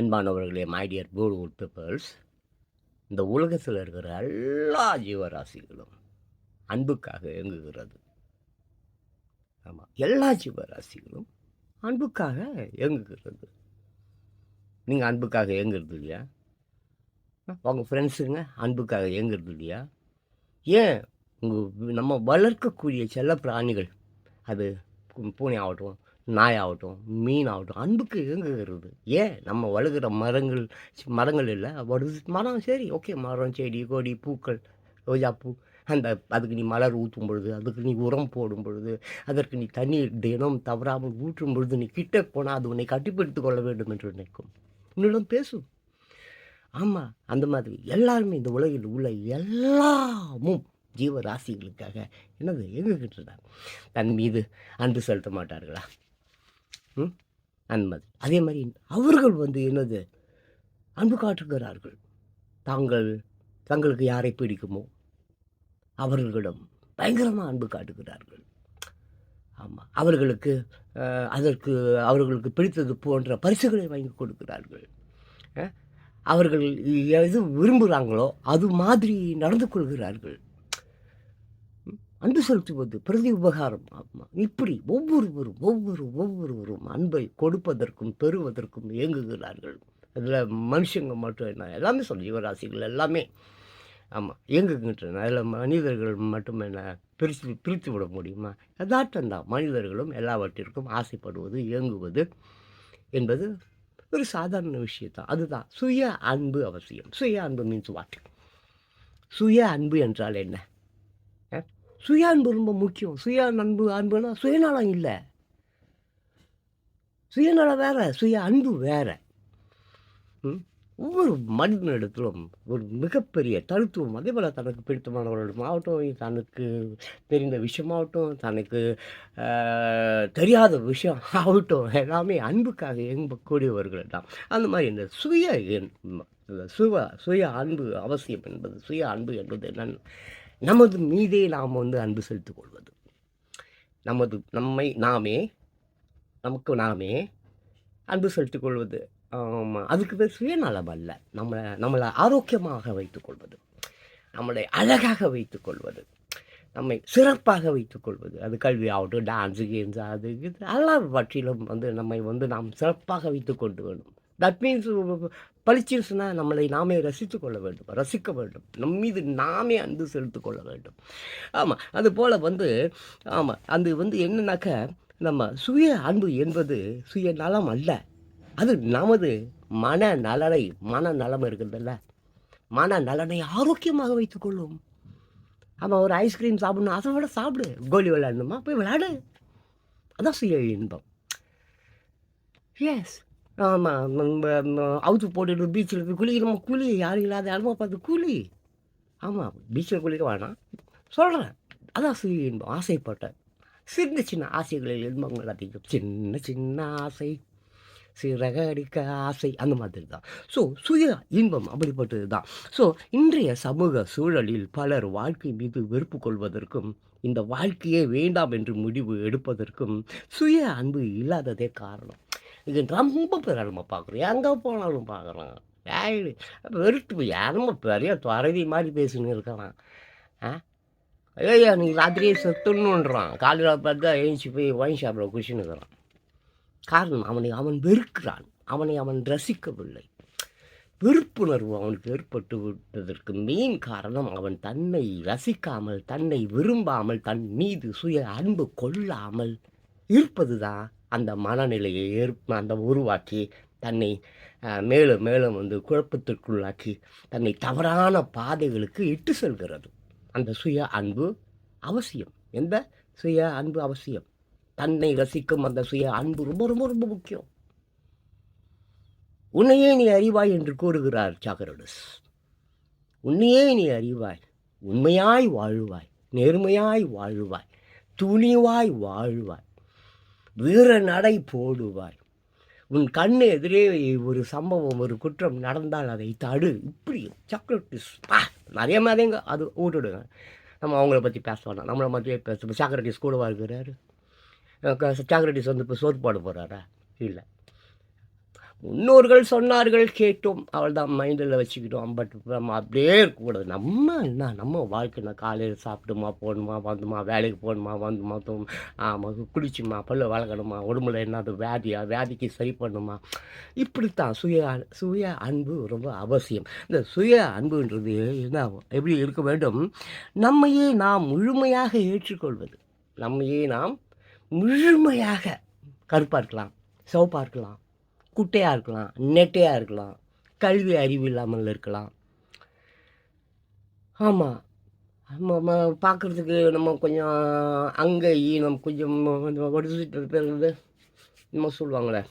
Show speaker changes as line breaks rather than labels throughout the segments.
அன்பானவர்களே my dear beautiful peoples இந்த உலகத்தில் இருக்கிற எல்லா ஜீவராசிகளும் அன்புக்காக இயங்குகிறது. ஆமாம் எல்லா ஜீவராசிகளும் அன்புக்காக இயங்குகிறது. நீங்கள் அன்புக்காக இயங்குறது இல்லையா? உங்கள் ஃப்ரெண்ட்ஸுங்க அன்புக்காக இயங்குறது இல்லையா? ஏன் உங்கள் நம்ம வளர்க்கக்கூடிய செல்ல பிராணிகள் அது பூனை ஆகட்டும் நாய் ஆகட்டும் மீன் ஆகட்டும் அன்புக்கு இயங்குகிறது ஏன்? நம்ம வளர்கிற மரங்கள் மரங்கள் இல்லை. வருது மரம் சரி ஓகே மரம் செடி கொடி பூக்கள் ரோஜாப்பூ அந்த அதுக்கு நீ மலர் ஊற்றும் பொழுது அதுக்கு நீ உரம் போடும் பொழுது அதற்கு நீ தண்ணீர் தினம் தவறாமல் ஊற்றும் பொழுது நீ கிட்ட போனால் அது உன்னை கட்டுப்படுத்திக் கொள்ள வேண்டும் என்று நினைக்கும். உன்னிடம் பேசும் ஆமாம் அந்த மாதிரி எல்லாருமே இந்த உலகில் உள்ள எல்லாமும் ஜீவராசிகளுக்காக என்னது இயங்குகின்றன தன் மீது அன்பு செலுத்த மாட்டார்களா? அந்த மாதிரி அதே மாதிரி அவர்கள் வந்து என்னது? அன்பு காட்டுகிறார்கள். தாங்கள் தங்களுக்கு யாரை பிடிக்குமோ அவர்களிடம் பயங்கரமாக அன்பு காட்டுகிறார்கள். ஆமாம் அவர்களுக்கு அதற்கு அவர்களுக்கு பிடித்தது போன்ற பரிசுகளை வாங்கி கொடுக்கிறார்கள். அவர்கள் எது விரும்புகிறாங்களோ அது மாதிரி நடந்து கொள்கிறார்கள். அன்பு செலுத்துவது பிரதி உபகாரம். ஆகுமா இப்படி ஒவ்வொருவரும் ஒவ்வொரு ஒவ்வொருவரும் அன்பை கொடுப்பதற்கும் பெறுவதற்கும் இயங்குகிறார்கள். அதில் மனுஷங்க மட்டும் என்ன எல்லாமே சொல்ல ஜீவராசிகள் எல்லாமே. ஆமாம் இயங்குகின்றன. அதில் மனிதர்கள் மட்டும் என்ன பிரித்து பிரித்து விட முடியுமா? யதார்த்தம் தான். மனிதர்களும் எல்லாவற்றிற்கும் ஆசைப்படுவது இயங்குவது என்பது ஒரு சாதாரண விஷயத்தான் அதுதான். சுய அன்பு அவசியம். சுய அன்பு மீன்ஸ் வாட் சுய அன்பு என்றால் என்ன? சுய அன்பு ரொம்ப முக்கியம். சுய அன்பு அன்புனா சுயநலம் இல்லை. சுயநலம் வேற சுய அன்பு வேற. ஒவ்வொரு மனிதனிடத்திலும் ஒரு மிகப்பெரிய தனித்துவம் அதே போல் தனக்கு பிடித்தமானவர்களிடம் ஆகட்டும் தனக்கு தெரிந்த விஷயமாகட்டும் தனக்கு தெரியாத விஷயம் ஆகட்டும் எல்லாமே அன்புக்காக இயங்கக்கூடியவர்கள் தான். அந்த மாதிரி இந்த சுய சுவ சுய சுய அன்பு அவசியம் என்பது சுய அன்பு என்பது என்னன்னு நமது மீதே நாம் வந்து அன்பு செலுத்திக் கொள்வது. நமது நம்மை நாமே நமக்கு நாமே அன்பு செலுத்திக் கொள்வது. ஆமாம் அதுக்கு பேர் சுயநலம் அல்ல. நம்மளை நம்மளை ஆரோக்கியமாக வைத்துக்கொள்வது நம்மளை அழகாக வைத்துக்கொள்வது நம்மை சிறப்பாக வைத்துக்கொள்வது அது கல்வி ஆகட்டும் டான்ஸு கேம்ஸ் அது இது எல்லாவற்றிலும் வந்து நம்மை வந்து நாம் சிறப்பாக வைத்துக்கொண்டு வேணும். தட் மீன்ஸ் பளிச்சிருச்சுன்னா நம்மளை நாமே ரசித்து கொள்ள வேண்டும் ரசிக்க வேண்டும். நம் மீது நாமே அன்பு செலுத்து கொள்ள வேண்டும். ஆமாம் அது போல் வந்து ஆமாம் அது வந்து என்னன்னாக்க நம்ம சுய அன்பு என்பது சுய நலம் அல்ல. அது நமது மன நலனை மன நலம் இருக்குதுல்ல மன நலனை ஆரோக்கியமாக வைத்துக்கொள்ளும் ஆமாம் ஒரு ஐஸ்கிரீம் சாப்பிடணும் அதை விட சாப்பிடு. கோலி விளையாடணுமா? போய் விளையாடு. அதான் சுய இன்பம். எஸ் ஆமாம் அவுத்து போட்டுட்டு பீச்சில் போய் குளிக்கணும் குளி யாரும் இல்லாத இடமா பார்த்து குளி. ஆமாம் பீச்சில் குளிக்க வேணாம். சொல்கிறேன் அதான் சுய இன்பம் ஆசைப்பட்டேன். சின்ன சின்ன ஆசைகளில் இன்பங்கள் அதிகம். சின்ன சின்ன ஆசை சிறகடிக்க ஆசை அந்த மாதிரி தான். ஸோ சுய இன்பம் அப்படிப்பட்டது தான். ஸோ இன்றைய சமூக சூழலில் பலர் வாழ்க்கை மீது வெறுப்பு கொள்வதற்கும் இந்த வாழ்க்கையே வேண்டாம் என்று முடிவு எடுப்பதற்கும் சுய அன்பு இல்லாததே காரணம். இது ரொம்ப பேர் பார்க்குறோம். எங்கே போனாலும் பார்க்குறோம் ஏய் வெறுத்து யாரும் பெரிய துறவி மாதிரி பேசின்னு இருக்கலாம் ஆ? ஐயா நீ ராத்திரியே செத்துணுன்றான் காலையில் பார்த்தா எழுந்துச்சி போய் ஒயின் ஷாப்பில் குடிச்சுன்னு இருக்கிறான். காரணம் அவனை அவன் வெறுக்கிறான். அவனை அவன் ரசிக்கவில்லை. வெறுப்புணர்வு அவனுக்கு ஏற்பட்டு விட்டதற்கு மெயின் காரணம் அவன் தன்னை ரசிக்காமல் தன்னை விரும்பாமல் தன் மீது சுய அன்பு கொள்ளாமல் இருப்பது தான் அந்த மனநிலையை ஏற் அந்த உருவாக்கி தன்னை மேலும் மேலும் வந்து குழப்பத்திற்குள்ளாக்கி தன்னை தவறான பாதைகளுக்கு இட்டு செல்கிறது. அந்த சுய அன்பு அவசியம். எந்த சுய அன்பு அவசியம்? தன்னை ரசிக்கும் அந்த சுய அன்பு ரொம்ப ரொம்ப ரொம்ப முக்கியம். உன்னையே நீ அறிவாய் என்று கூறுகிறார் சாக்ரடஸ். உன்னையே நீ அறிவாய். உண்மையாய் வாழ்வாய். நேர்மையாய் வாழ்வாய். துணிவாய் வாழ்வாய். வீர நடை போடுவாய். உன் கண்ணு எதிரே ஒரு சம்பவம் ஒரு குற்றம் நடந்தால் அதை தடு. இப்படி சாக்லேட் பா நிறைய மாதிரிங்க. அது விட்டுடுங்க நம்ம அவங்கள பற்றி பேச வேணாம். நம்மளை மாதிரியே பேச சாக்ரட்டிஸ் கூடவா இருக்கிறாரு? சாக்ரட்டிஸ் வந்து இப்போ சோறு போட போகிறாரா இல்லை. முன்னோர்கள் சொன்னார்கள் கேட்டோம். அவள் தான் மைண்டில் வச்சுக்கிட்டோம். பட் நம்ம அப்படியே இருக்கக்கூடாது. நம்ம என்ன? நம்ம வாழ்க்கை காலையில் சாப்பிட்டுமா போகணுமா வந்துமா வேலைக்கு போகணுமா வந்துமா தோம் ஆமாம் குளிச்சுமா பல்லு வளர்க்கணுமா உடம்புல என்னது வியாதியா வியாதிக்கு சரி பண்ணுமா? இப்படித்தான் சுய சுய அன்பு ரொம்ப அவசியம். இந்த சுய அன்புன்றது என்ன? எப்படி இருக்க வேண்டும்? நம்மையே நாம் முழுமையாக ஏற்றுக்கொள்வது. நம்மையே நாம் முழுமையாக கருப்பாக இருக்கலாம் சிவப்பாக இருக்கலாம் குட்டையாக இருக்கலாம் நெட்டையாக இருக்கலாம் கல்வி அறிவு இல்லாமல் இருக்கலாம். ஆமாம் நம்ம பார்க்குறதுக்கு நம்ம கொஞ்சம் அங்கே ஈனம் கொஞ்சம் ஒரு பேருந்து நம்ம சொல்லுவாங்களே.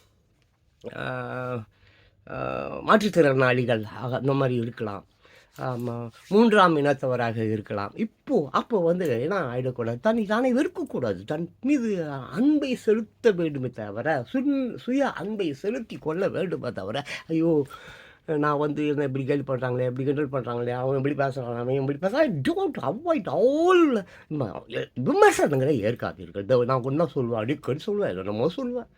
மாற்றுத்திறனாளிகள் ஆக- அந்த மாதிரி இருக்கலாம். மூன்றாம் இனத்தவராக இருக்கலாம். இப்போது அப்போ வந்து என்ன ஆகிடக்கூடாது தன்னை தானே வெறுக்கக்கூடாது. தன் மீது அன்பை செலுத்த வேண்டுமே தவிர சுன் சுய அன்பை செலுத்தி கொள்ள வேண்டுமே தவிர ஐயோ நான் வந்து என்ன இப்படி கேள்வி பண்ணுறாங்களே இப்படி கிண்டல் பண்ணுறாங்களே அவன் இப்படி பேசுகிறான் அவன் இப்படி பேசுகிறான் டோன்ட் அவாய்ட் ஆல் விமர்சனங்களை ஏற்காதீர்கள். நான் ஒன்றா சொல்லுவேன் அடிக்கடி சொல்லுவேன் என்னென்னமோ சொல்லுவேன்.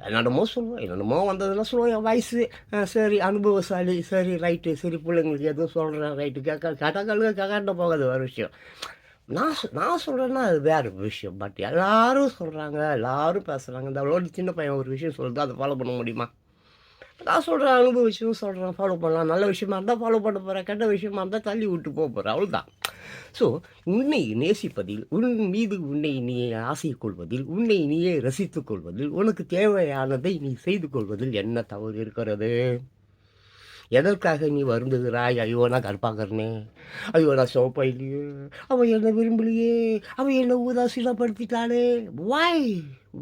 என்னென்னமோ சொல்லுவேன் என்னென்னமோ வந்ததெல்லாம் சொல்லுவேன். என் வயசு சரி அனுபவசாலி சரி ரைட்டு சரி பிள்ளைங்களுக்கு எதுவும் சொல்கிறேன் ரைட்டு. கேட்க கேட்டாக்களுக்கு கேட்காட்ட போகாது ஒரு விஷயம். நான் நான் சொல்கிறேன்னா அது வேறு விஷயம். பட் எல்லோரும் சொல்கிறாங்க எல்லாரும் பேசுகிறாங்க இந்த அவ்வளோ சின்ன பையன் ஒரு விஷயம் சொல்லுது அதை ஃபாலோ பண்ண முடியுமா? நான் சொல்கிறேன் அனுபவ விஷயம் சொல்கிறேன் ஃபாலோ பண்ணலாம். நல்ல விஷயமா இருந்தால் ஃபாலோ பண்ண போகிறேன் கெட்ட விஷயமா இருந்தால் தள்ளி விட்டு போக போகிறேன் அவ்வளோதான் ஸோ உன்னை நேசிப்பதில் உன் மீது உன்னை நீயே ஆசை கொள்வதில் உன்னை நீயே ரசித்துக் கொள்வதில் உனக்கு தேவையானதை நீ செய்து கொள்வதில் என்ன தவறு இருக்கிறது? எதற்காக நீ வருந்துகிறாய்? ஐயோ நான் கற்பாக்கிறனே ஐயோ நான் சோப்பா இல்லையே. அவன் என்ன விரும்பலையே. அவன் என்ன உதாசீனப்படுத்திட்டாளே why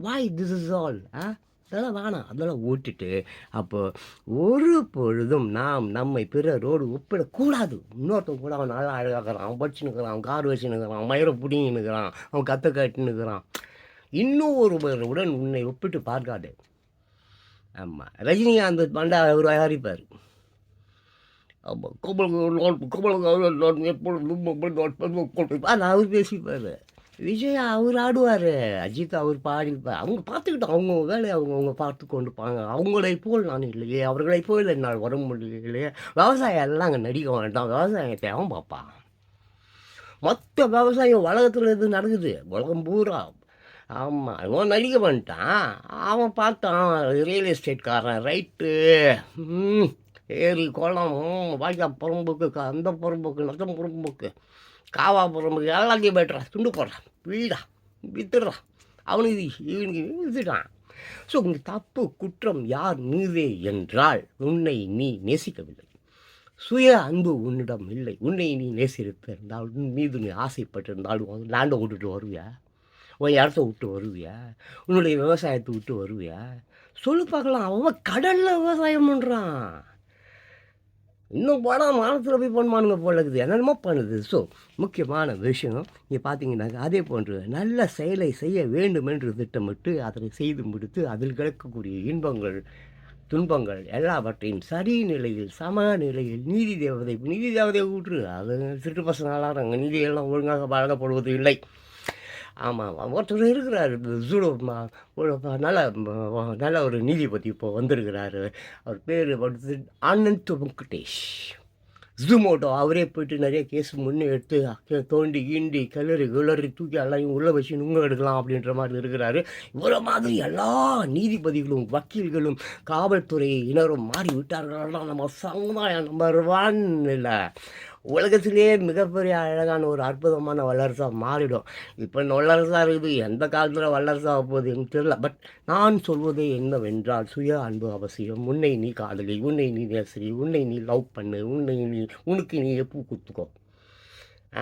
why this is all ஆ அதெல்லாம் வேணாம் அதெல்லாம் ஓட்டிட்டு அப்போ ஒரு பொழுதும் நாம் நம்மை பிறரோடு ஒப்பிடக்கூடாது இன்னொருத்தன் கூட அவன் நல்லா அழகாகிறான் அவன் படிச்சுன்னுக்கிறான் அவன் கார் வச்சுன்னுக்கிறான் அவன் மயிரை பிடிங்கினுக்கிறான் அவன் கற்று இன்னும் ஒருவருடன் உன்னை ஒப்பிட்டு பார்க்காது ஆமாம் ரஜினிகாந்த் பண்டா அவர் தயாரிப்பார் ஆமாம் கோபல் கோபல் எப்பொழுதும் அவர் பேசிப்பார் விஜய் அவர் ஆடுவார். அஜித் அவர் பாடி அவங்க பார்த்துக்கிட்டோம் அவங்க வேலையை அவங்க அவங்க பார்த்து கொண்டுப்பாங்க அவங்களை போல் நான் இல்லையே. அவர்களை போல் என்னால் வர முடியலையே. விவசாயம் எல்லாம் அங்கே நடிக்க வேண்டாம். விவசாயத்தை அவன் பார்ப்பான். மொத்த விவசாயம் உலகத்தில் இது நடக்குது? உலகம் பூரா. ஆமாம் அவன் நடிக்க பண்ணிட்டான் அவன் பார்த்தான் ரியல் எஸ்டேட்காரன் ரைட்டு ஏரி குளம் வாய்க்கா புறம்போக்கு க- அந்த புறம்போக்கு நத்தம் புறம்போக்கு. காவா புறம்போக்கு எல்லாத்தையும் போய்ட்றான் துண்டு போடுறான் வீடா. வித்துடுறான் அவனுக்கு இவனுக்கு வித்துட்டான் ஸோ இந்த தப்பு குற்றம் யார் மீதே என்றால் உன்னை நீ நேசிக்கவில்லை. சுய அன்பு உன்னிடம் இல்லை. உன்னை நீ நேசித்திருந்தால் உன் மீது நீ ஆசைப்பட்டிருந்தால் லேண்டை விட்டுட்டு வருவியா? உன் இடத்த விட்டு வருவியா? உன்னுடைய விவசாயத்தை விட்டு வருவியா? சொல்லு பார்க்கலாம். அவன் கடலில் விவசாயம் பண்ணுறான் இன்னும் போனால் மானத்தில் போய் பண்ணுமானுங்க போல இருக்குது. என்னென்னமோ பண்ணுது. ஸோ முக்கியமான விஷயம் இங்கே பார்த்தீங்கன்னாக்கா அதே போன்று நல்ல செயலை செய்ய வேண்டும் என்று திட்டமிட்டு அதனை செய்து முடித்து அதில் கிடக்கக்கூடிய இன்பங்கள் துன்பங்கள் எல்லாவற்றையும் சரி நிலையில் சம நிலையில் நீதி தேவதை நீதி தேவதையை விட்டுரு அது திருட்டு நாங்கள் நீதியெல்லாம் ஒழுங்காக வழங்கப்படுவது இல்லை. ஆமாம் ஒருத்தர் இருக்கிறார். ஜூடோ ஒரு நல்ல நல்ல ஒரு நீதிபதி இப்போ வந்திருக்கிறாரு. அவர் பேர் வந்து ஆனந்த் வெங்கடேஷ். ஜூமோட்டோ அவரே போயிட்டு நிறைய கேஸ் முன்னே எடுத்து தோண்டி ஈண்டி கிளறி கிளறி தூக்கி எல்லாம் உள்ளே வச்சு நுங்க எடுக்கலாம் அப்படின்ற மாதிரி இருக்கிறாரு. இவ்வளோ மாதிரி எல்லா நீதிபதிகளும் வக்கீல்களும் காவல்துறையினரும் மாறி விட்டார்கள்னா நம்ம சமுதாயம் நம்பர் ஒன் இல்லை உலகத்திலேயே மிகப்பெரிய அழகான ஒரு அற்புதமான வல்லரசாக மாறிடும். இப்போ வல்லரசாக இருக்குது எந்த காலத்தில் வல்லரசாக போகுதுன்னு தெரில தெரியல. பட் நான் சொல்வது என்னவென்றால் சுய அன்பு அவசியம். உன்னை நீ காதலி உன்னை நீ நேசரி உன்னை நீ லவ் பண்ணு உன்னை நீ உனக்கு நீ பூ குத்துக்கோ.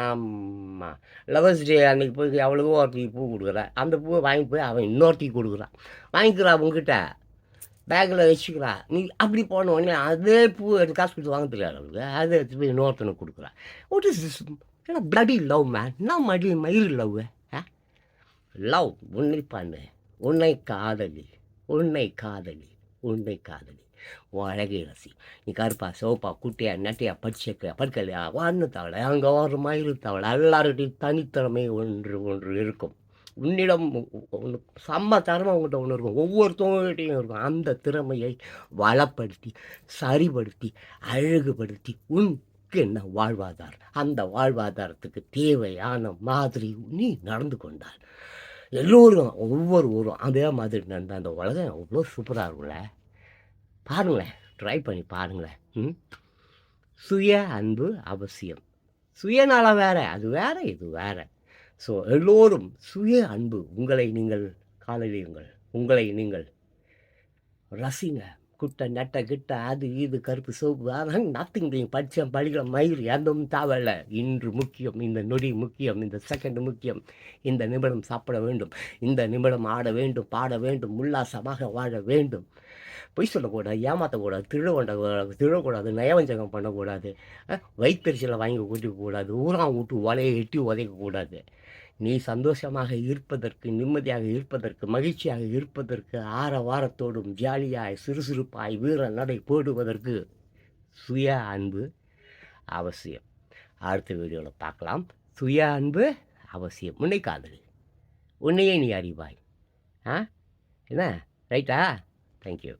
ஆமாம் லவர்ஸ் டே அன்னைக்கு போய் எவ்வளவோ ஒருத்தி பூ கொடுக்குற. அந்த பூவை வாங்கி போய் அவன் இன்னொருத்தி கொடுக்குறான். வாங்கிக்கிறா உங்ககிட்ட பேக்கில் வச்சுக்கிறா. நீ அப்படி போன உடனே அதே பூ எடுத்து காசு கொடுத்து வாங்க தெரியாது அவளுக்கு அதை எடுத்து போய் இன்னொருத்தனுக்கு கொடுக்குறா. வாட் இஸ் திஸ் ஏன்னா பிளடி லவ் மேன் நான் மடி மயிர் லவ் லவ் உன்னை பண்ணு உன்னை காதலி. உன்னை காதலி. உன்னை காதலி. உன் அழகை ரசி. நீ கருப்பா சோப்பா குட்டியா நட்டையா படிச்சக்க படுக்கலையா வான்னு தவளை அங்கே ஒரு மயிறு தவளை. எல்லாருக்கிட்டையும் தனித்திறமை ஒன்று ஒன்று இருக்கும். உன்னிடம் ஒன்று செம்ம திறமை உங்கள்கிட்ட ஒன்று இருக்கும். ஒவ்வொருத்தவங்ககிட்டையும் இருக்கும். அந்த திறமையை வளப்படுத்தி சரிப்படுத்தி அழகுபடுத்தி உனக்கு என்ன வாழ்வாதாரம்? அந்த வாழ்வாதாரத்துக்கு தேவையான மாதிரி நீ நடந்து கொண்டார் எல்லோரும் ஒவ்வொரு ஊரும் அதே மாதிரி நடந்த அந்த உலகம் அவ்வளோ சூப்பராக இருக்கும்ல. பாருங்களேன். ட்ரை பண்ணி பாருங்களேன். ம்? சுய அன்பு அவசியம். சுயநலம் வேற. அது வேற இது வேற. ஸோ எல்லோரும் சுய அன்பு உங்களை நீங்கள் காலையிலுங்கள் உங்களை நீங்கள் ரசிங்க. குட்டை நெட்டை கிட்ட அது இது கருப்பு சோப்பு அதெல்லாம் நத்திங் நீங்கள் படித்தேன் படிக்கிற மயிர் எதுவும் தேவையில்ல இன்று முக்கியம் இந்த நொடி முக்கியம் இந்த செகண்ட் முக்கியம். இந்த நிமிடம் சாப்பிட வேண்டும் இந்த நிமிடம் ஆட வேண்டும் பாட வேண்டும் உல்லாசமாக வாழ வேண்டும். பொய் சொல்லக்கூடாது ஏமாற்றக்கூடாது திருடக்கூடாது திருடக்கூடாது நயவஞ்சகம் பண்ணக்கூடாது. வயிற்றுச்சலை வாங்கி கூட்டிக்கக்கூடாது ஊரா விட்டு வலையை எட்டி உதைக்கக்கூடாது. நீ சந்தோஷமாக இருப்பதற்கு நிம்மதியாக இருப்பதற்கு மகிழ்ச்சியாக இருப்பதற்கு ஆர வாரத்தோடும் ஜாலியாய் சுறுசுறுப்பாய் வீர நடை போடுவதற்கு சுய அன்பு அவசியம். அடுத்த வீடியோவில் பார்க்கலாம். சுய அன்பு அவசியம். உன்னை காதல். உன்னையே நீ அறிவாய். ஆ? என்ன? ரைட்டா? தேங்க்யூ